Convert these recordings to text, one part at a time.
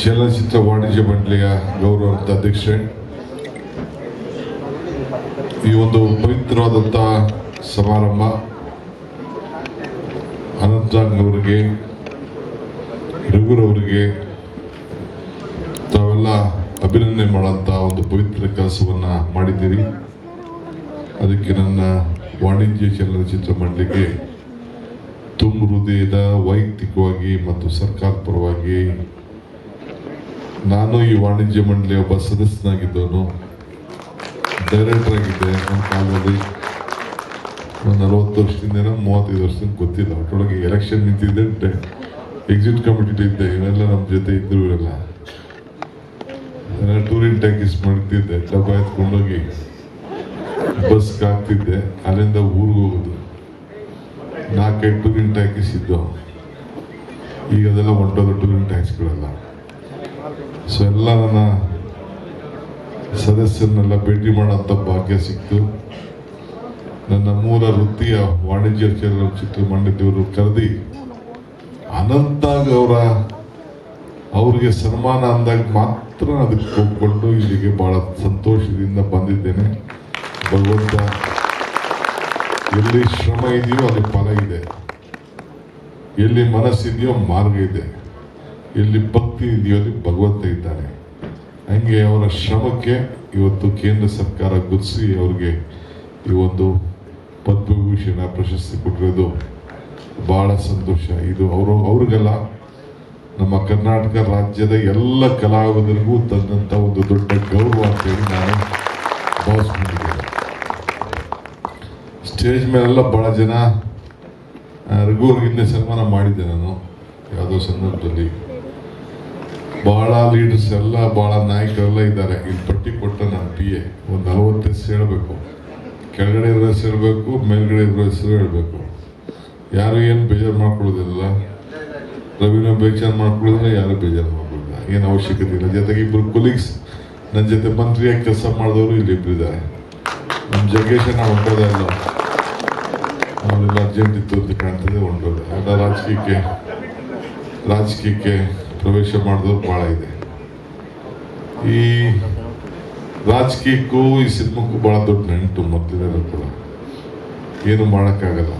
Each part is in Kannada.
ಚಲನಚಿತ್ರ ವಾಣಿಜ್ಯ ಮಂಡಳಿಯ ಗೌರವಾನ್ವಿತ ಅಧ್ಯಕ್ಷೆ, ಈ ಒಂದು ಪವಿತ್ರವಾದಂಥ ಸಮಾರಂಭ ಅನಂತಾಂಗ್ ಅವರಿಗೆ ರಘುರವರಿಗೆ ತಾವೆಲ್ಲ ಅಭಿನಂದನೆ ಮಾಡೋಂಥ ಒಂದು ಪವಿತ್ರ ಕೆಲಸವನ್ನು ಮಾಡಿದ್ದೀರಿ. ಅದಕ್ಕೆ ನನ್ನ ವಾಣಿಜ್ಯ ಚಲನಚಿತ್ರ ಮಂಡಳಿಗೆ ತುಂಬ ಹೃದಯದ, ವೈಯಕ್ತಿಕವಾಗಿ ಮತ್ತು ಸರ್ಕಾರ ಪರವಾಗಿ ನಾನು ಈ ವಾಣಿಜ್ಯ ಮಂಡಳಿಯ ಒಬ್ಬ ಸದಸ್ಯನಾಗಿದ್ದವನು, ಡೈರೆಕ್ಟರ್ ಆಗಿದ್ದೆ. ನನ್ನ ಕಾಲದಲ್ಲಿ ನಲವತ್ತು ವರ್ಷದಿಂದ ಮೂವತ್ತೈದು ವರ್ಷದಿಂದ ಗೊತ್ತಿಲ್ಲ. ಒಟ್ಟೊಳಗೆ ಎಲೆಕ್ಷನ್ ನಿಂತಿದ್ದೆ ಎಕ್ಸಿಟ್ ಕಮಿಟಿ ಇದ್ದೆ. ಇವೆಲ್ಲ ನಮ್ಮ ಜೊತೆ ಇದ್ರು ಇವರೆಲ್ಲ ಟೂರಿನ್ ಟ್ಯಾಕಿಸ್ ಮಾಡ್ತಿದ್ದೆ. ಡಬ್ಬ ಎತ್ಕೊಂಡೋಗಿ ಬಸ್ಗೆ ಹಾಕ್ತಿದ್ದೆ ಅಲ್ಲಿಂದ ಊರಿಗೆ ಹೋಗೋದು. ನಾಲ್ಕೈದು ಟೂರಿನ್ ಟ್ಯಾಕಿಸ್ ಇದ್ದು ಈಗ ಅದೆಲ್ಲ ಹೊಂಟೋದು ಟೂರಿನ್ ಟ್ಯಾಕ್ಸ್ಗಳೆಲ್ಲ. ಸೊ ಎಲ್ಲ ನನ್ನ ಸದಸ್ಯರನ್ನೆಲ್ಲ ಭೇಟಿ ಮಾಡೋಂಥ ಭಾಗ್ಯ ಸಿಕ್ತು. ನನ್ನ ಮೂಲ ವೃತ್ತಿಯ ವಾಣಿಜ್ಯ ಚಲನಚಿತ್ರ ಮಂಡಳಿಯವರು ಕರೆದಿ ಅನಂತ ಅವರ, ಅವ್ರಿಗೆ ಸನ್ಮಾನ ಅಂದಾಗ ಮಾತ್ರ ಅದಕ್ಕೆ ಒಪ್ಕೊಂಡು ಇಲ್ಲಿಗೆ ಬಹಳ ಸಂತೋಷದಿಂದ ಬಂದಿದ್ದೇನೆ. ಭಗವಂತ, ಎಲ್ಲಿ ಶ್ರಮ ಇದೆಯೋ ಅಲ್ಲಿ ಫಲ ಇದೆ. ಎಲ್ಲಿ ಮನಸ್ಸಿದೆಯೋ ಮಾರ್ಗ ಇದೆ. ಎಲ್ಲಿ ಭಕ್ತಿ ಇದೆಯೋ ಅಲ್ಲಿ ಭಗವಂತ ಇದ್ದಾನೆ. ಹಂಗೆ ಅವರ ಶ್ರಮಕ್ಕೆ ಇವತ್ತು ಕೇಂದ್ರ ಸರ್ಕಾರ ಗುರುಸಿ ಅವ್ರಿಗೆ ಈ ಒಂದು ಪದ್ಮಭೂಷಣ ಪ್ರಶಸ್ತಿ ಕೊಟ್ಟಿರೋದು ಬಹಳ ಸಂತೋಷ. ಇದು ಅವರು ಅವ್ರಿಗೆಲ್ಲ ನಮ್ಮ ಕರ್ನಾಟಕ ರಾಜ್ಯದ ಎಲ್ಲ ಕಲಾವಿದರಿಗೂ ತಂದಂಥ ಒಂದು ದೊಡ್ಡ ಗೌರವ ಅಂತೇಳಿ ನಾನು ಭಾವಿಸ್ಕೊಂಡಿದ್ದೇನೆ. ಸ್ಟೇಜ್ ಮೇಲೆಲ್ಲ ಬಹಳ ಜನ ಆ, ರಘು ಅವ್ರಿಗಿಂತ ಸನ್ಮಾನ ಮಾಡಿದ್ದೆ ನಾನು ಯಾವುದೋ ಸಂದರ್ಭದಲ್ಲಿ. ಬಹಳ ಲೀಡರ್ಸ್ ಎಲ್ಲ ಭಾಳ ನಾಯಕರೆಲ್ಲ ಇದ್ದಾರೆ. ಇಲ್ಲಿ ಪಟ್ಟಿ ಕೊಟ್ಟ ನನ್ನ ಪಿ ಎ ಒಂದು ನಲವತ್ತು ಹೆಸರು ಹೇಳಬೇಕು. ಕೆಳಗಡೆ ಇರೋ ಹೆಸರು ಹೇಳಬೇಕು, ಮೇಲ್ಗಡೆ ಇರೋ ಹೆಸರು ಹೇಳಬೇಕು. ಯಾರು ಏನು ಬೇಜಾರು ಮಾಡ್ಕೊಳ್ಳೋದಿಲ್ಲ. ರವಿನ ಬೇಜಾರು ಮಾಡ್ಕೊಳ್ಳೋದಿಲ್ಲ, ಯಾರು ಬೇಜಾರು ಮಾಡ್ಕೊಳ್ಳೋದಿಲ್ಲ. ಏನು ಅವಶ್ಯಕತೆ ಇಲ್ಲ. ಜೊತೆಗೆ ಇಬ್ಬರು ಕೊಲೀಗ್ಸ್ ನನ್ನ ಜೊತೆ ಮಂತ್ರಿಯಾಗಿ ಕೆಲಸ ಮಾಡಿದವರು ಇಲ್ಲಿ ಇಬ್ಬರು ಇದ್ದಾರೆ. ನಮ್ಮ ಜಗ್ಗೇಶನ ಹೊಂಟೋದೇ ಇಲ್ಲ ಅವರೆಲ್ಲ ಅರ್ಜೆಂಟ್ ಇತ್ತು ಅಂತ ಕಾಣ್ತದೆ ಹೊಂಟೋದೆ ಎಲ್ಲ ರಾಜಕೀಯಕ್ಕೆ ರಾಜಕೀಯಕ್ಕೆ ಪ್ರವೇಶ ಮಾಡಿದವ್ರು ಭಾಳ ಇದೆ. ಈ ರಾಜಕೀಯಕ್ಕೂ ಈ ಸಿನಿಮಾಕ್ಕೂ ಭಾಳ ದೊಡ್ಡ ನೆಂಟು ಮೊದಲಿನೆಲ್ಲ ಕೂಡ. ಏನು ಮಾಡೋಕ್ಕಾಗಲ್ಲ.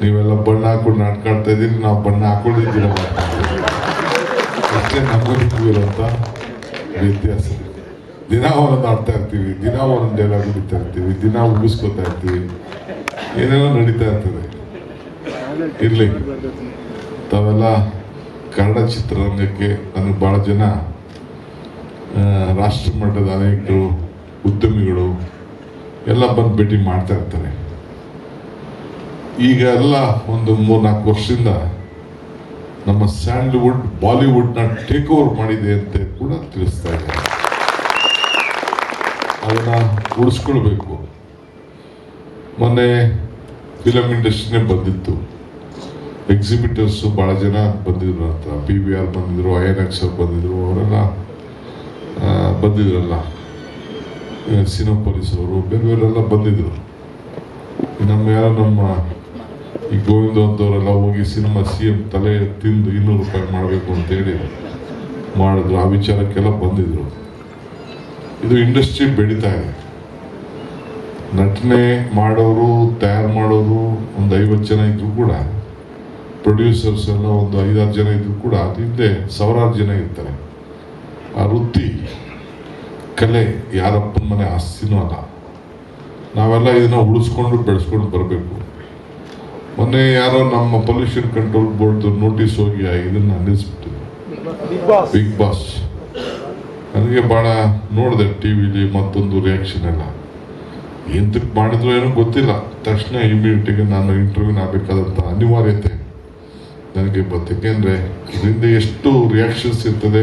ನೀವೆಲ್ಲ ಬಣ್ಣ ಹಾಕೊಂಡು ನಾಟಕ ಆಡ್ತಾ ಇದ್ದೀರಿ, ನಾವು ಬಣ್ಣ ಹಾಕೊಂಡಿದ್ದೀರ ಅಷ್ಟೇ ವ್ಯತ್ಯಾಸ. ದಿನ ಒಂದೊಂದು ಆಡ್ತಾ ಇರ್ತೀವಿ, ದಿನ ಒಂದೊಂದು ಡೈಲಾಗ್ ಬಿಡ್ತಾ ಇರ್ತೀವಿ, ದಿನ ಉಗಿಸ್ಕೊತಾ ಇರ್ತೀವಿ. ಏನೇನೋ ನಡೀತಾ ಇರ್ತದೆ. ಇರಲಿ. ತಾವೆಲ್ಲ ಕನ್ನಡ ಚಿತ್ರರಂಗಕ್ಕೆ ನನಗೆ ಭಾಳ ಜನ ರಾಷ್ಟ್ರ ಮಟ್ಟದ ಅನೇಕರು, ಉದ್ಯಮಿಗಳು ಎಲ್ಲ ಬಂದು ಭೇಟಿ ಮಾಡ್ತಾ ಇರ್ತಾರೆ. ಈಗ ಎಲ್ಲ ಒಂದು ಮೂರು ನಾಲ್ಕು ವರ್ಷದಿಂದ ನಮ್ಮ ಸ್ಯಾಂಡ್ಲ್ವುಡ್, ಬಾಲಿವುಡ್ನ ಟೇಕ್ ಓವರ್ ಮಾಡಿದೆ ಅಂತ ಕೂಡ ತಿಳಿಸ್ತಾ ಇದ್ದಾರೆ. ಅದನ್ನ ಉಳಿಸ್ಕೊಳ್ಬೇಕು. ಮೊನ್ನೆ ಫಿಲಮ್ ಇಂಡಸ್ಟ್ರಿನೇ ಬಂದಿತ್ತು. ಎಕ್ಸಿಬಿಟರ್ಸ್ ಬಹಳ ಜನ ಬಂದಿದ್ರು ಅಂತ. ಪಿ ವಿ ಆರ್ ಬಂದಿದ್ರು ಐ ಎನ್ ಎಕ್ಸ್ ಅವ್ರು ಬಂದಿದ್ರು, ಅವರೆಲ್ಲ ಬಂದಿದ್ರಲ್ಲ. ಸಿನೋಪೊಲೀಸ್ ಅವರು, ಬೇರೆ ಬೇರೆಲ್ಲ ಬಂದಿದ್ರು. ನಮ್ಮ ಯಾರೋ ನಮ್ಮ ಈ ಗೋವಿಂದ ಅಂತವರೆಲ್ಲ ಹೋಗಿ ಸಿನಿಮಾ ಸಿ ಎಂ ತಲೆ ತಿಂದು ಇನ್ನೂರು ರೂಪಾಯಿ ಮಾಡಬೇಕು ಅಂತೇಳಿ ಮಾಡಿದ್ರು. ಆ ವಿಚಾರಕ್ಕೆಲ್ಲ ಬಂದಿದ್ರು. ಇದು ಇಂಡಸ್ಟ್ರಿ ಬೆಳೀತಾ ಇದೆ. ನಟನೆ ಮಾಡೋರು, ತಯಾರು ಮಾಡೋರು, ಒಂದು ಐವತ್ತು ಜನ ಇದ್ರು ಕೂಡ ಪ್ರೊಡ್ಯೂಸರ್ಸ್ ಎಲ್ಲ ಒಂದು ಐದಾರು ಜನ ಇದ್ರು ಕೂಡ ಹಿಂದೆ ಸಾವಿರಾರು ಜನ ಇರ್ತಾರೆ. ಆ ವೃತ್ತಿ ಕಲೆ ಯಾರಪ್ಪನ ಮನೆ ಆಸ್ತಿನೂ ಅಲ್ಲ. ನಾವೆಲ್ಲ ಇದನ್ನ ಉಳಿಸ್ಕೊಂಡು ಬೆಳೆಸ್ಕೊಂಡು ಬರಬೇಕು. ಮೊನ್ನೆ ಯಾರೋ ನಮ್ಮ ಪೊಲ್ಯೂಷನ್ ಕಂಟ್ರೋಲ್ ಬೋರ್ಡ್ ನೋಟಿಸ್ ಹೋಗಿ ಇದನ್ನು ಇದನ್ನ ನಿಲ್ಲಿಸ್ಬಿಟ್ಟಿದ್ರು ಬಿಗ್ ಬಾಸ್ ನನಗೆ ಭಾಳ ನೋಡಿದೆ ಟಿ ವಿಲಿ ಮತ್ತೊಂದು ರಿಯಾಕ್ಷನ್ ಎಲ್ಲ. ಎಂತಕ್ಕೆ ಮಾಡಿದ್ರು ಏನೋ ಗೊತ್ತಿಲ್ಲ. ತಕ್ಷಣ ಇಮಿಡಿಯೇಟಿಗೆ ನಾನು ಇಂಟರ್ವ್ಯೂನ ಆಗಬೇಕಾದಂಥ ಅನಿವಾರ್ಯತೆ. ನನಗೆ ಬಂತು ಯಾಕೆಂದರೆ ಇದರಿಂದ ಎಷ್ಟು ರಿಯಾಕ್ಷನ್ಸ್ ಇರ್ತದೆ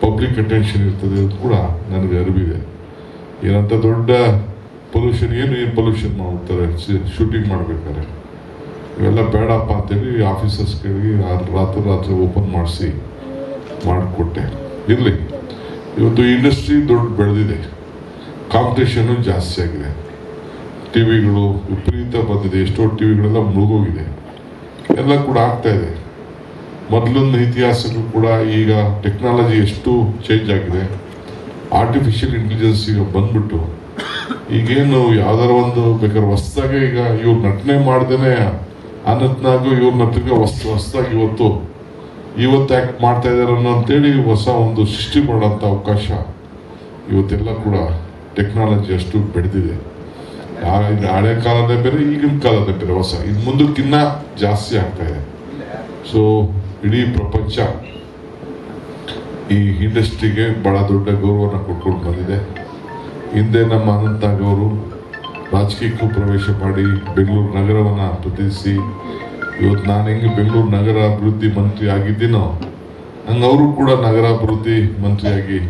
ಪಬ್ಲಿಕ್ ಅಟೆನ್ಷನ್ ಇರ್ತದೆ ಅಂತ ಕೂಡ ನನಗೆ ಅರಿವಿದೆ. ಏನಂತ ದೊಡ್ಡ ಪೊಲ್ಯೂಷನ್ ಏನು ಏನು ಪೊಲ್ಯೂಷನ್ ಮಾಡ್ತಾರೆ ಶೂಟಿಂಗ್ ಮಾಡ್ಬೇಕಾದ್ರೆ. ಇವೆಲ್ಲ ಬೇಡಪ್ಪ ಅಂತೇಳಿ ಆಫೀಸರ್ಸ್ಗಳಿಗೆ ರಾತ್ರಿ ರಾತ್ರಿ ಓಪನ್ ಮಾಡಿಸಿ ಮಾಡಿಕೊಟ್ಟೆ. ಇರಲಿ. ಇವತ್ತು ಇಂಡಸ್ಟ್ರಿ ದೊಡ್ಡ ಬೆಳೆದಿದೆ. ಕಾಂಪಿಟೇಷನ್ನು ಜಾಸ್ತಿ ಆಗಿದೆ. ಟಿ ವಿಗಳು ವಿಪರೀತ ಬಂದಿದೆ. ಎಷ್ಟೋ ಟಿ ವಿಗಳೆಲ್ಲ ಮುಳುಗೋಗಿದೆ. ಎಲ್ಲ ಕೂಡ ಆಗ್ತಾ ಇದೆ. ಮೊದಲೊಂದು ಇತಿಹಾಸಕ್ಕೂ ಕೂಡ ಈಗ ಟೆಕ್ನಾಲಜಿ ಎಷ್ಟು ಚೇಂಜ್ ಆಗಿದೆ. ಆರ್ಟಿಫಿಷಿಯಲ್ ಇಂಟೆಲಿಜೆನ್ಸ್ ಈಗ ಬಂದ್ಬಿಟ್ಟು, ಈಗೇನು ಯಾವ್ದಾರ ಒಂದು ಬೇಕಾದ್ರೆ ಹೊಸ್ದಾಗೆ ಈಗ ಇವ್ರು ನಟನೆ ಮಾಡ್ದೇನೆ ಅನಂತ್ನಾಗು ಇವ್ರ ನಟನೆ ಹೊಸ, ಹೊಸದಾಗಿ ಇವತ್ತು ಇವತ್ತು ಆಕ್ಟ್ ಮಾಡ್ತಾ ಅನ್ನೋ ಅಂತೇಳಿ ಹೊಸ ಒಂದು ಸೃಷ್ಟಿ ಮಾಡೋಂಥ ಅವಕಾಶ ಇವತ್ತೆಲ್ಲ ಕೂಡ ಟೆಕ್ನಾಲಜಿ ಅಷ್ಟು ಬೆಳೆದಿದೆ. ಹಳೆ ಕಾಲದ ಬೇರೆ, ಈಗಿನ ಕಾಲದ ಬೇರೆ ಹೊಸ. ಇದು ಮುಂದಕ್ಕಿನ್ನ ಜಾಸ್ತಿ ಆಗ್ತಾ ಇದೆ. ಸೊ ಇಡೀ ಪ್ರಪಂಚ ಈ ಇಂಡಸ್ಟ್ರಿಗೆ ಬಹಳ ದೊಡ್ಡ ಗೌರವನ ಕೊಟ್ಕೊಂಡು ಬಂದಿದೆ. ಹಿಂದೆ ನಮ್ಮ ಅನಂತಾಗ್ ಅವರು ರಾಜಕೀಯಕ್ಕೂ ಪ್ರವೇಶ ಮಾಡಿ ಬೆಂಗಳೂರು ನಗರವನ್ನು ಪ್ರತಿನಿಧಿಸಿ, ಇವತ್ತು ನಾನು ಹೆಂಗೆ ಬೆಂಗಳೂರು ನಗರ ಅಭಿವೃದ್ಧಿ ಮಂತ್ರಿ ಆಗಿದ್ದೀನೋ, ಹಂಗೆ ಅವರು ಕೂಡ ನಗರಾಭಿವೃದ್ಧಿ ಮಂತ್ರಿಯಾಗಿ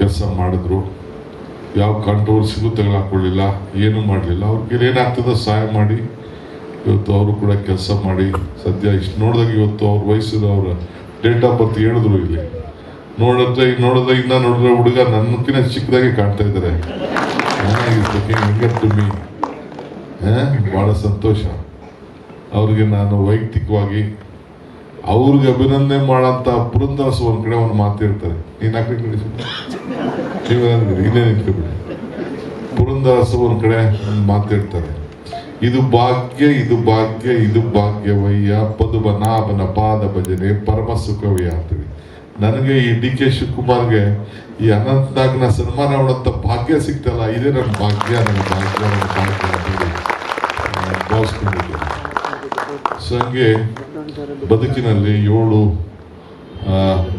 ಕೆಲಸ ಮಾಡಿದ್ರು. ಯಾವ ಕಾಂಟ್ರವರ್ಸಿಗೂ ತಗೊಳಕೊಳ್ಳಿಲ್ಲ ಏನೂ ಮಾಡಲಿಲ್ಲ. ಅವ್ರಿಗೆ ಏನಾಗ್ತದೋ ಸಹಾಯ ಮಾಡಿ, ಇವತ್ತು ಅವರು ಕೂಡ ಕೆಲಸ ಮಾಡಿ. ಸದ್ಯ ಇಷ್ಟು ನೋಡಿದಾಗ ಇವತ್ತು ಅವ್ರ ವಯಸ್ಸಿನ ಅವರ ಡೇಟ್ ಆಫ್ ಬರ್ತ್ ಹೇಳಿದ್ರು ಇಲ್ಲಿ. ನೋಡಿದ್ರೆ ಈಗ ನೋಡಿದ್ರೆ ಇನ್ನ ನೋಡಿದ್ರೆ ಹುಡುಗ ನನ್ನಕ್ಕಿಂತ ಚಿಕ್ಕದಾಗಿ ಕಾಣ್ತಾ ಇದ್ದಾರೆ ಟು ಭಾಳ ಸಂತೋಷ. ಅವ್ರಿಗೆ ನಾನು ವೈಯಕ್ತಿಕವಾಗಿ ಅವ್ರಿಗೆ ಅಭಿನಂದನೆ ಮಾಡಂತ ಪುರಂದರಸ ಒಂದ್ ಕಡೆ ಒಂದು ಮಾತಿರ್ತಾರೆ. ನೀನ್ ಹಾಕಿ ಪುರಂದರಸ ಒಂದ್ ಕಡೆ ಮಾತಿರ್ತಾರೆ. ಇದು ಭಾಗ್ಯ ಇದು ಭಾಗ್ಯ, ಇದು ಭಾಗ್ಯವಯ್ಯ. ಪದುಬನಾಭನ ಪಾದ ಭಜನೆ, ಪರಮ ಸುಖವಯ್ಯ ಅಂತೀವಿ ನನಗೆ ಈ ಡಿ ಕೆ ಶಿವಕುಮಾರ್ಗೆ ಈ ಅನಂತನಾಗ್ನ ಸನ್ಮಾನ ಮಾಡುವಂತ ಭಾಗ್ಯ ಸಿಗ್ತಲ್ಲ, ಇದೇ ನನ್ನ ಭಾಗ್ಯ ನನ್ನ ಭಾಗ್ಯ ನನ್ನ ಭಾಗ್ಯ ಭಾವಿಸ್ಕೊಂಡಿದ್ದೆ. ಸೊ ಹಂಗೆ ಬದುಕಿನಲ್ಲಿ ಏಳು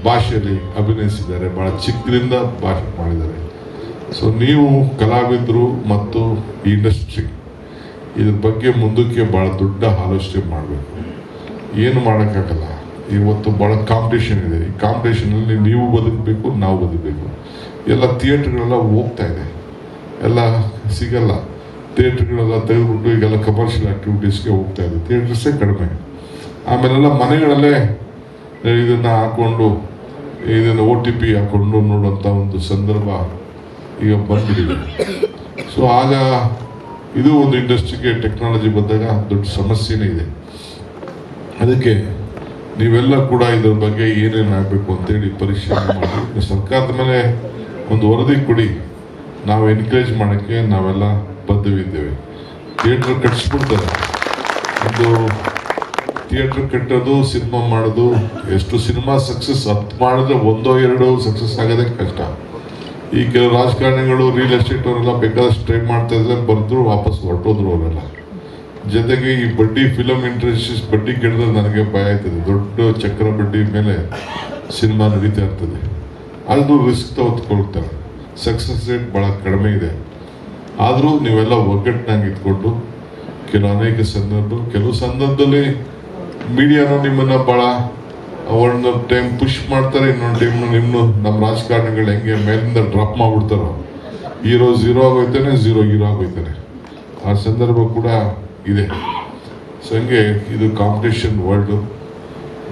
ಭಾಷೆಯಲ್ಲಿ ಅಭಿನಯಿಸಿದ್ದಾರೆ. ಬಹಳ ಚಿಕ್ಕದಿಂದ ಭಾಷೆ ಮಾಡಿದ್ದಾರೆ. ಸೊ ನೀವು ಕಲಾವಿದರು ಮತ್ತು ಇಂಡಸ್ಟ್ರಿ ಇದ್ರ ಬಗ್ಗೆ ಮುಂದಕ್ಕೆ ಬಹಳ ದೊಡ್ಡ ಆಲೋಚನೆ ಮಾಡಬೇಕು. ಏನು ಮಾಡೋಕ್ಕಾಗಲ್ಲ. ಇವತ್ತು ಬಹಳ ಕಾಂಪಿಟೇಷನ್ ಇದೆ. ಈ ಕಾಂಪಿಟೇಷನಲ್ಲಿ ನೀವು ಬದುಕಬೇಕು, ನಾವು ಬದುಕಬೇಕು. ಎಲ್ಲ ಥಿಯೇಟ್ರ್ಗಳೆಲ್ಲ ಹೋಗ್ತಾ ಇದೆ. ಎಲ್ಲ ಸಿಗಲ್ಲ. ಥಿಯೇಟ್ರ್ಗಳೆಲ್ಲ ತೆಗೆದುಬಿಟ್ಟು ಈಗೆಲ್ಲ ಕಮರ್ಷಿಯಲ್ ಆ್ಯಕ್ಟಿವಿಟೀಸ್ಗೆ ಹೋಗ್ತಾ ಇದೆ. ಥಿಯೇಟರ್ಸೇ ಕಡಿಮೆ. ಆಮೇಲೆಲ್ಲ ಮನೆಗಳಲ್ಲೇ ಇದನ್ನು ಹಾಕ್ಕೊಂಡು ಇದನ್ನು ಓ ಟಿ ಪಿ ಹಾಕೊಂಡು ನೋಡುವಂಥ ಒಂದು ಸಂದರ್ಭ ಈಗ ಬಂದಿದೆ ಸೊ ಆಗ ಇದು ಒಂದು ಇಂಡಸ್ಟ್ರಿಗೆ ಟೆಕ್ನಾಲಜಿ ಬಂದಾಗ ದೊಡ್ಡ ಸಮಸ್ಯೆನೇ ಇದೆ. ಅದಕ್ಕೆ ನೀವೆಲ್ಲ ಕೂಡ ಇದ್ರ ಬಗ್ಗೆ ಏನೇನು ಆಗಬೇಕು ಅಂತೇಳಿ ಪರಿಶೀಲನೆ ಮಾಡಿ, ಸರ್ಕಾರದ ಮೇಲೆ ಒಂದು ವರದಿ ಕೊಡಿ. ನಾವು ಎನ್ಕರೇಜ್ ಮಾಡೋಕ್ಕೆ ನಾವೆಲ್ಲ ಬದ್ಧವಿದ್ದೇವೆ ಥಿಯೇಟ್ರ್ ಕಟ್ಸ್ಬಿಡ್ತಾರೆ. ಒಂದು ಥಿಯೇಟ್ರ್ ಕಟ್ಟೋದು ಸಿನಿಮಾ ಮಾಡೋದು, ಎಷ್ಟು ಸಿನಿಮಾ ಸಕ್ಸಸ್ ಹತ್ತು ಮಾಡಿದ್ರೆ ಒಂದೋ ಎರಡೋ ಸಕ್ಸಸ್ ಆಗೋದೇ ಕಷ್ಟ. ಈ ಕೆಲವು ರಾಜಕಾರಣಿಗಳು ರಿಯಲ್ ಎಸ್ಟೇಟ್ ಅವರೆಲ್ಲ ಬೇಕಾದಷ್ಟು ಟ್ರೈ ಮಾಡ್ತಾ ಇದ್ರೆ ಬರೆದ್ರು ವಾಪಸ್ ಹೊರಟೋದ್ರು ಅವರೆಲ್ಲ. ಜೊತೆಗೆ ಈ ಬಡ್ಡಿ ಫಿಲಮ್ ಇಂಡಸ್ಟ್ರೀಸ್ ಬಡ್ಡಿ ಕೆಡಿದ್ರೆ ನನಗೆ ಭಯ ಆಯ್ತದೆ. ದೊಡ್ಡ ಚಕ್ರ ಬಡ್ಡಿ ಮೇಲೆ ಸಿನಿಮಾ ನಡೀತಾ ಇರ್ತದೆ. ಅದು ರಿಸ್ಕ್ ತೆಗೆದುಕೊಳ್ತಾರೆ ಸಕ್ಸಸ್ ರೇಟ್ ಭಾಳ ಕಡಿಮೆ ಇದೆ. ಆದರೂ ನೀವೆಲ್ಲ ಒಗ್ಗಟ್ಟಿನಾಗಿ ಇಟ್ಕೊಂಡು ಕೆಲವು ಅನೇಕ ಸಂದರ್ಭ ಕೆಲವು ಸಂದರ್ಭದಲ್ಲಿ ಮೀಡಿಯಾನು ನಿಮ್ಮನ್ನ ಭಾಳ ಒಂದು ಟೈಮ್ ಪುಷ್ ಮಾಡ್ತಾರೆ, ಇನ್ನೊಂದು ಟೈಮ್ ನಿಮ್ಮ ನಮ್ಮ ರಾಜಕಾರಣಿಗಳು ಹೆಂಗೆ ಮೇಲಿಂದ ಡ್ರಾಪ್ ಮಾಡ್ಬಿಡ್ತಾರೋ. ಹೀರೋ ಝೀರೋ ಆಗೋಯ್ತಾನೆ ಝೀರೋ ಹೀರೋ ಆಗೋಯ್ತಾನೆ. ಆ ಸಂದರ್ಭ ಕೂಡ ಇದೆ. ಸೊ ಹಂಗೆ ಇದು ಕಾಂಪಿಟೇಷನ್ ವರ್ಲ್ಡು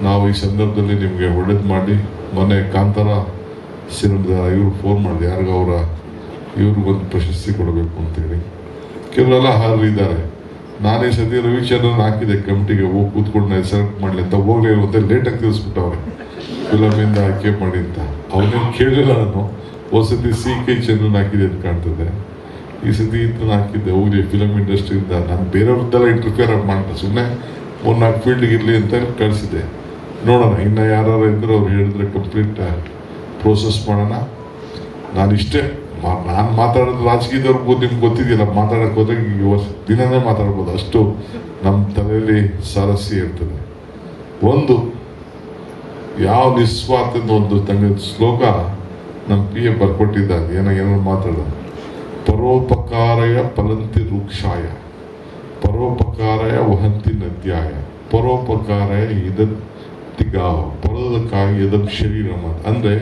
ನಾವು ಈ ಸಂದರ್ಭದಲ್ಲಿ ನಿಮಗೆ ಒಳ್ಳೇದು ಮಾಡಿ. ಮೊನ್ನೆ ಕಾಂತಾರ ಸಿನಿಮಾದ ಇವ್ರು ಫೋನ್ ಮಾಡಿದೆ ಯಾರಿಗೂ ಅವರ ಇವ್ರಿಗೊಂದು ಪ್ರಶಸ್ತಿ ಕೊಡಬೇಕು ಅಂತೇಳಿ. ಕೆಲವೆಲ್ಲ ಹಾರಿದ್ದಾರೆ. ನಾನೇ ಸದ್ಯ ರವಿಚಂದ್ರನ್ ಹಾಕಿದೆ ಕಮಿಟಿಗೆ ಹೋಗಿ ಕೂತ್ಕೊಂಡು ಸೆಲೆಕ್ಟ್ ಮಾಡಲಿ ಅಂತ ಹೋಗ್ಲಿ ಅಂತ ಲೇಟಾಗಿ ತಿಳಿಸ್ಬಿಟ್ಟವ್ರೆ. ಫಿಲಮಿಂದ ಆಯ್ಕೆ ಮಾಡಿ ಅಂತ. ಅವನೇನು ಕೇಳಿಲ್ಲ ನಾನು. ಹೊಸತಿ ಸಿ ಕೆ ಚಂದ್ರನ್ ಹಾಕಿದೆ ಅಂತ ಕಾಣ್ತದೆ. ಈ ಸತಿ ಇದನ್ನ ಹಾಕಿದ್ದೆ. ಹೋಗಲಿ ಫಿಲಮ್ ಇಂಡಸ್ಟ್ರಿಯಿಂದ ನಾನು ಬೇರೆಯವ್ರದ್ದೆಲ್ಲ ಇಂಟರ್ಫಿಯರ್ ಮಾಡಿದೆ. ಸುಮ್ಮನೆ ಮೂರ್ನಾಲ್ಕು ಫೀಲ್ಡ್ಗೆ ಇರಲಿ ಅಂತ ಕಳಿಸಿದೆ ನೋಡೋಣ, ಇನ್ನು ಯಾರು ಇದ್ರೆ ಅವ್ರು ಹೇಳಿದ್ರೆ ಕಂಪ್ಲೀಟ್ ಪ್ರೋಸೆಸ್ ಮಾಡೋಣ. ನಾನು ಇಷ್ಟೇ ನಾನು ಮಾತಾಡೋದು ರಾಜಕೀಯದವ್ರಿಗೂ ನಿಮ್ಗೆ ಗೊತ್ತಿದೆಯಲ್ಲ, ಮಾತಾಡೋಕೆ ಹೋದಾಗ ದಿನನೇ ಮಾತಾಡ್ಬೋದು. ಅಷ್ಟು ನಮ್ಮ ತಲೆಯಲ್ಲಿ ಸರಸಿ ಇರ್ತದೆ. ಒಂದು, ಯಾವ ನಿಸ್ವಾರ್ಥದ ಒಂದು ತಂಗ ಶ್ಲೋಕ ನಮ್ಮ ಪಿ ಎ ಬರ್ಕೊಟ್ಟಿದ್ದಾಗ ಏನೋ ಏನೋ ಮಾತಾಡೋದು ಪರೋಪಕಾರಯ ಫಲಂತಿ ವೃಕ್ಷಾಯ ಪರೋಪಕಾರಯ ವಹಂತಿ ನದ್ಯಾಯ. ಪರೋಪಕಾರಯ ಇದತ್ತಿಗಾವ ಪರೋದಕ್ಕಾಗಿ ಇದಕ್ಕೆ ಶರೀರ ಅಂದ್ರೆ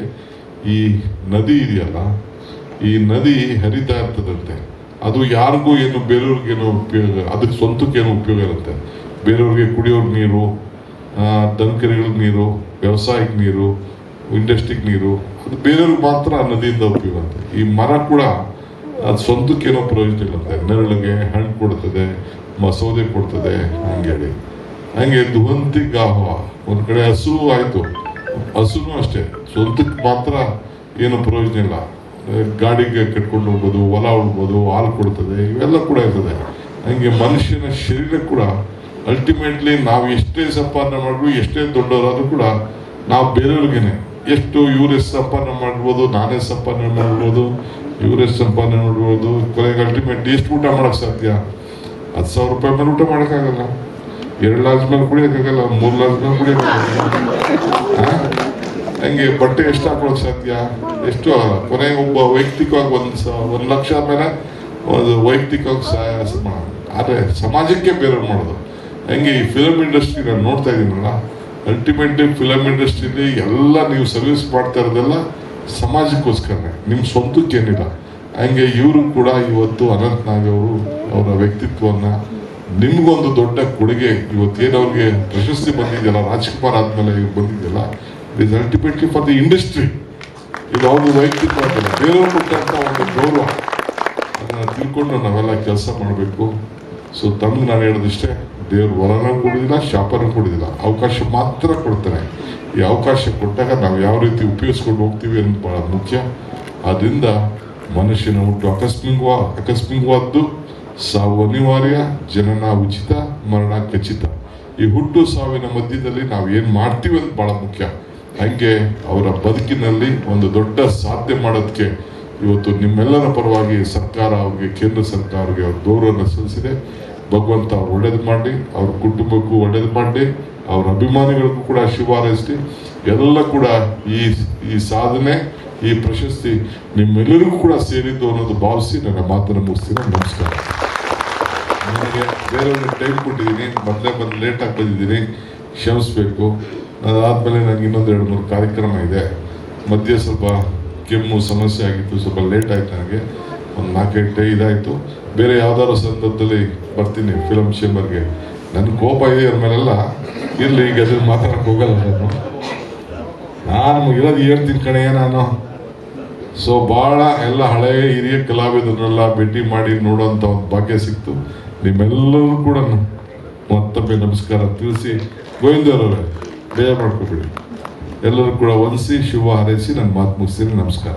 ಈ ನದಿ ಇದೆಯಲ್ಲ ಈ ನದಿ ಹರಿತಾ ಇರ್ತದಂತೆ. ಅದು ಯಾರಿಗೂ ಏನು ಬೇರೆಯವ್ರಿಗೇನು ಉಪಯೋಗ ಅದಕ್ಕೆ ಸ್ವಂತಕ್ಕೇನು ಉಪಯೋಗ ಇರುತ್ತೆ? ಬೇರೆಯವ್ರಿಗೆ ಕುಡಿಯೋರ್ ನೀರು ದನಕರಿಗಳ ನೀರು, ವ್ಯವಸಾಯಕ್ಕೆ ನೀರು, ಇಂಡಸ್ಟ್ರಿಗೆ ನೀರು, ಅದು ಬೇರೆಯವ್ರಿಗೆ ಮಾತ್ರ ಆ ನದಿಯಿಂದ ಉಪಯೋಗ ಅಂತೆ ಈ ಮರ ಕೂಡ ಅದು ಸ್ವಂತಕ್ಕೇನೋ ಪ್ರಯೋಜನ ಇರುತ್ತೆ. ನೆರಳಿಗೆ ಹಣ್ಣು ಕೊಡ್ತದೆ, ಮಸೂದೆ ಸೌದೆ ಕೊಡ್ತದೆ ಹಂಗೇಳಿ ಹಂಗೆ ದುವಂತಿ ಗಾಹ ಒಂದು ಕಡೆ ಹಸು ಆಯಿತು. ಹಸುನು ಅಷ್ಟೇ, ಸ್ವಂತಕ್ಕೆ ಮಾತ್ರ ಏನು ಪ್ರಯೋಜನ ಇಲ್ಲ. ಗಾಡಿಗೆ ಕಟ್ಕೊಂಡು ಹೋಗ್ಬೋದು, ಹೊಲ ಉಳ್ಬೋದು, ಹಾಲು ಕೊಡ್ತದೆ, ಇವೆಲ್ಲ ಕೂಡ ಇರ್ತದೆ. ಹಂಗೆ ಮನುಷ್ಯನ ಶರೀರ ಕೂಡ ಅಲ್ಟಿಮೇಟ್ಲಿ ನಾವು ಎಷ್ಟೇ ಸಂಪಾದನೆ ಮಾಡಿದ್ರು, ಎಷ್ಟೇ ದೊಡ್ಡವರಾದ್ರೂ ಕೂಡ ನಾವು ಬೇರೆಯವ್ರಿಗೇನೆ. ಎಷ್ಟು ಇವ್ರು ಎಷ್ಟು ಸಂಪಾದನೆ ಮಾಡ್ಬೋದು, ನಾನೇ ಸಂಪಾದನೆ ಮಾಡ್ಬೋದು, ಇವ್ರು ಎಷ್ಟು ಸಂಪಾದನೆ ಮಾಡ್ಬೋದು, ಕೊನೆಗೆ ಅಲ್ಟಿಮೇಟ್ ಎಷ್ಟು ಊಟ ಮಾಡಕ್ ಸಾಧ್ಯ? ಹತ್ತು ಸಾವಿರ ರೂಪಾಯಿ ಮೇಲೆ ಊಟ ಮಾಡೋಕ್ಕಾಗಲ್ಲ. ಎರಡು ಲಾಜ್ ಮೇಲೆ ಕುಡಿಯೋಕ್ಕಾಗಲ್ಲ, ಮೂರು ಲಾಜ್ ಮೇಲೆ ಕುಡಿಯೋಕ್ಕಾಗಲ್ಲ. ಹಂಗೆ ಬಟ್ಟೆ ಎಷ್ಟು ಹಾಕೊಳ್ಳೋಕೆ ಸಾಧ್ಯ ಎಷ್ಟು ಕೊನೆ ಕೊನೆಗೆ ಒಬ್ಬ ವೈಯಕ್ತಿಕವಾಗಿ ಒಂದು ಸ, ಒಂದು ಲಕ್ಷ ಮೇಲೆ ಒಂದು ವೈಯಕ್ತಿಕವಾಗಿ ಸಹಾಯ ಮಾಡೋದು ಆದರೆ ಸಮಾಜಕ್ಕೆ ಬೇರೆ ಮಾಡೋದು. ಹಂಗೆ ಈ ಫಿಲಮ್ ಇಂಡಸ್ಟ್ರಿ ನಾನು ನೋಡ್ತಾ ಇದ್ದೀನಲ್ಲ ಅಲ್ಟಿಮೇಟ್ಲಿ ಫಿಲಮ್ ಇಂಡಸ್ಟ್ರಿಲಿ ಎಲ್ಲ ನೀವು ಸರ್ವಿಸ್ ಮಾಡ್ತಾ ಇರೋದೆಲ್ಲ ಸಮಾಜಕ್ಕೋಸ್ಕರನೇ ನಿಮ್ಮ ಸ್ವಂತಕ್ಕೇನಿಲ್ಲ ಹಂಗೆ ಇವರು ಕೂಡ ಇವತ್ತು ಅನಂತ್ ನಾಗ್ ಅವರು, ಅವರ ವ್ಯಕ್ತಿತ್ವವನ್ನು ನಿಮ್ಗೊಂದು ದೊಡ್ಡ ಕೊಡುಗೆ ಅವ್ರಿಗೆ ಪ್ರಶಸ್ತಿ ಬಂದಿದೆಯಲ್ಲ, ರಾಜ್ಕುಮಾರ್ ಆದಮೇಲೆ ಇವ್ರು ಬಂದಿದೆಯಲ್ಲ is ultimately for the industry ಇದು ಯಾವುದು ವೈಯಕ್ತಿಕ ಬೇರೆಯವ್ರು ಕೊಟ್ಟಂತ ಒಂದು ಗೌರವ. ಅದನ್ನ ತಿಳ್ಕೊಂಡು ನಾವೆಲ್ಲ ಕೆಲಸ ಮಾಡಬೇಕು. ಸೊ ತಮ್ಗೆ ನಾನು ಹೇಳೋದಿಷ್ಟೇ ದೇವ್ರ ವರನ ಕೊಡೋದಿಲ್ಲ, ಶಾಪನ ಕೊಡೋದಿಲ್ಲ. ಅವಕಾಶ ಮಾತ್ರ ಕೊಡ್ತಾರೆ. ಈ ಅವಕಾಶ ಕೊಟ್ಟಾಗ ನಾವು ಯಾವ ರೀತಿ ಉಪಯೋಗಿಸ್ಕೊಂಡು ಹೋಗ್ತೀವಿ ಅನ್ನೋದು ಬಹಳ ಮುಖ್ಯ. ಆದ್ದರಿಂದ ಮನುಷ್ಯನ ಹುಟ್ಟು ಆಕಸ್ಮಿಕವಾ, ಆಕಸ್ಮಿಕವಾದ್ದು ಸಾವು ಅನಿವಾರ್ಯ, ಜನನ ಉಚಿತ, ಮರಣ ಖಚಿತ. ಈ ಹುಟ್ಟು ಸಾವಿನ ಮಧ್ಯದಲ್ಲಿ ನಾವು ಏನು ಮಾಡ್ತೀವಿ ಅಂತ ಬಹಳ ಮುಖ್ಯ. ಹಂಗೆ ಅವರ ಬದುಕಿನಲ್ಲಿ ಒಂದು ದೊಡ್ಡ ಸಾಧ್ಯ ಮಾಡೋದಕ್ಕೆ ಇವತ್ತು ನಿಮ್ಮೆಲ್ಲರ ಪರವಾಗಿ ಸರ್ಕಾರ ಅವ್ರಿಗೆ, ಕೇಂದ್ರ ಸರ್ಕಾರಕ್ಕೆ ಅವ್ರ ದೂರನ್ನು ಸಲ್ಲಿಸಿದೆ. ಭಗವಂತ ಒಳ್ಳೇದು ಮಾಡಿ, ಅವ್ರ ಕುಟುಂಬಕ್ಕೂ ಒಳ್ಳೇದು ಮಾಡಿ, ಅವ್ರ ಅಭಿಮಾನಿಗಳಿಗೂ ಕೂಡ ಶಿವಾರೈಸಿ ಎಲ್ಲ ಕೂಡ ಈ ಈ ಸಾಧನೆ, ಈ ಪ್ರಶಸ್ತಿ ನಿಮ್ಮೆಲ್ಲರಿಗೂ ಕೂಡ ಸೇರಿದ್ದು ಅನ್ನೋದು ಭಾವಿಸಿ ನನ್ನ ಮಾತನ್ನು ಮುಗಿಸ್ತೀನಿ. ನಮಸ್ಕಾರ. ನನಗೆ ಬೇರೆಯವ್ರಿಗೆ ಟೈಮ್ ಕೊಟ್ಟಿದ್ದೀನಿ. ಮೊದಲೇ ಬಂದು ಲೇಟಾಗಿ ಬಂದಿದ್ದೀನಿ. ಕ್ಷಮಿಸ್ಬೇಕು. ಅದಾದಮೇಲೆ ನನಗೆ ಇನ್ನೊಂದು ಎರಡು ಮೂರು ಕಾರ್ಯಕ್ರಮ ಇದೆ. ಮಧ್ಯೆ ಸ್ವಲ್ಪ ಕೆಮ್ಮು ಸಮಸ್ಯೆ ಆಗಿತ್ತು, ಸ್ವಲ್ಪ ಲೇಟ್ ಆಯ್ತು ನನಗೆ. ಒಂದು ನಾಲ್ಕು ಗಂಟೆ ಇದಾಯಿತು. ಬೇರೆ ಯಾವ್ದಾದ್ರು ಸಂದರ್ಭದಲ್ಲಿ ಬರ್ತೀನಿ ಫಿಲಮ್ ಚೇಂಬರ್ಗೆ ನನ್ನ ಕೋಪ ಇದೆ ಅವ್ರ ಮೇಲೆಲ್ಲ. ಇರಲಿ, ಈಗ ಅದ್ರ ಮಾತಾಡಕ್ಕೆ ಹೋಗಲ್ಲ ನಾನು. ನಾನು ಇರೋದು ಹೇಳ್ತೀನಿ ಕಣೆ ನಾನು. ಸೊ ಭಾಳ ಎಲ್ಲ ಹಳೆಯ ಹಿರಿಯ ಕಲಾವಿದರನ್ನೆಲ್ಲ ಭೇಟಿ ಮಾಡಿ ನೋಡೋಂಥ ಒಂದು ಭಾಗ್ಯ ಸಿಕ್ತು. ನಿಮ್ಮೆಲ್ಲರೂ ಕೂಡ ಮತ್ತೊಮ್ಮೆ ನಮಸ್ಕಾರ ತಿಳಿಸಿ ಗೋವಿಂದರವರೇ ಬೇಗ ಮಾಡ್ಕೊಬಿಡಿ ಎಲ್ಲರೂ ಕೂಡ ಒಲಿಸಿ ಶುಭ ಹಾರೈಸಿ ನನ್ನ ಮಾತು ಮುಗಿಸ್ತೀನಿ ನಮಸ್ಕಾರ.